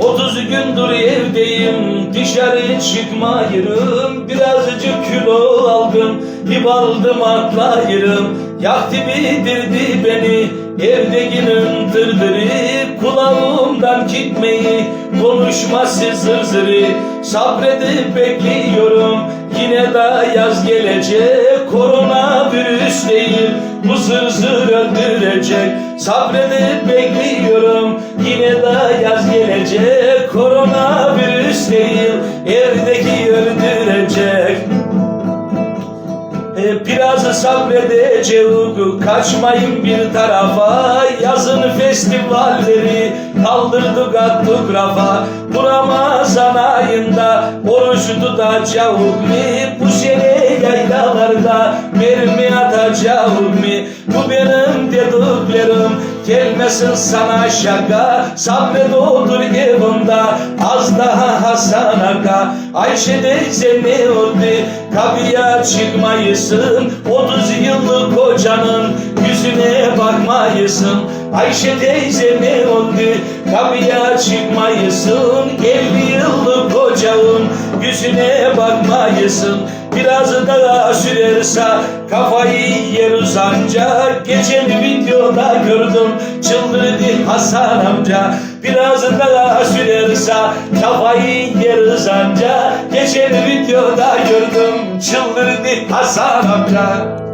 30 gündür evdeyim dışarı çıkmayırım Birazcık kilo aldım ip aldım atlayırım. Yaktı bitirdi beni evdekinin dırdırı Kulağımdan gitmeyi konuşması zırzırı Sabredip bekliyorum yine de yaz gelecek. Korona virüs değil bu zırzır öldürecek. Sabredip bekliyorum yine de yaz gelecek Korona virüs değil evdeki öldürecek. E, Biraz sabredeceğim kaçmayın bir tarafa. Yazın festivalleri kaldırdık attık rafa. Bu Ramazan ayında oruç tutacağım. Mi? Bu sene yaylalarda mermi atacağım gelmesin sana şaka Sabret otur evimde az daha Hasan Aga Ayşe teyze ne oldu? Kapıya çıkmayısın 30 yıllık kocanın yüzüne bakmayısın. Ayşe teyze ne oldu? Kapıya çıkmayısın 50 yıllık kocanın yüzüne bakmayısın Biraz daha sürerse kafayı yeriz ancak Geçen videoda gördüm çıldırdı Hasan amca. Biraz daha sürerse kafayı yeriz ancak Geçen videoda gördüm çıldırdı Hasan amca